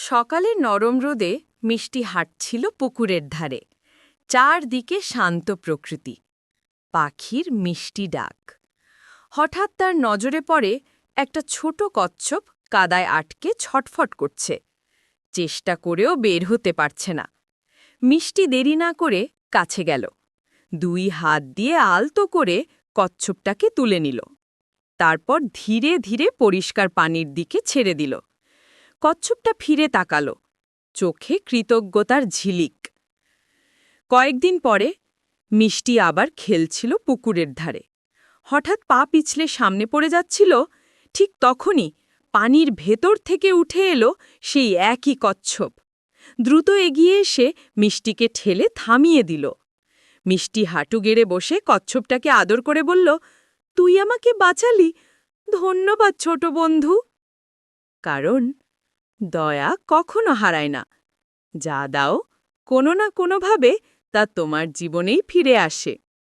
সকালে নরম রোদে মিষ্টি হাঁটছিল পুকুরের ধারে। চারদিকে শান্ত প্রকৃতি। পাখির মিষ্টি ডাক। হঠাৎ তার নজরে পড়ে একটা ছোট কচ্ছপ কাদায় আটকে ছটফট করছে। চেষ্টা করেও বের হতে পারছে না। মিষ্টি দেরি না করে কাছে গেল। দুই হাত দিয়ে আলতো করে কচ্ছপটাকে তুলে নিল। তারপর ধীরে ধীরে পরিষ্কার পানির দিকে ছেড়ে দিল। কচ্ছপটা ফিরে তাকাল। চোখে কৃতজ্ঞতার ঝিলিক। কয়েকদিন পরে মিষ্টি আবার খেলছিল পুকুরের ধারে। হঠাৎ পা পিছলে সামনে পড়ে যাচ্ছিল, ঠিক তখনই পানির ভেতর থেকে উঠে এলো সেই একই কচ্ছপ। দ্রুত এগিয়ে এসে মিষ্টিকে ঠেলে থামিয়ে দিল। মিষ্টি হাঁটু গেড়ে বসে কচ্ছপটাকে আদর করে বলল, তুই আমাকে বাঁচালি, ধন্যবাদ ছোট বন্ধু। কারণ দয়া কখনো হারায় না। যা দাও কোনো না কোনোভাবে তা তোমার জীবনেই ফিরে আসে।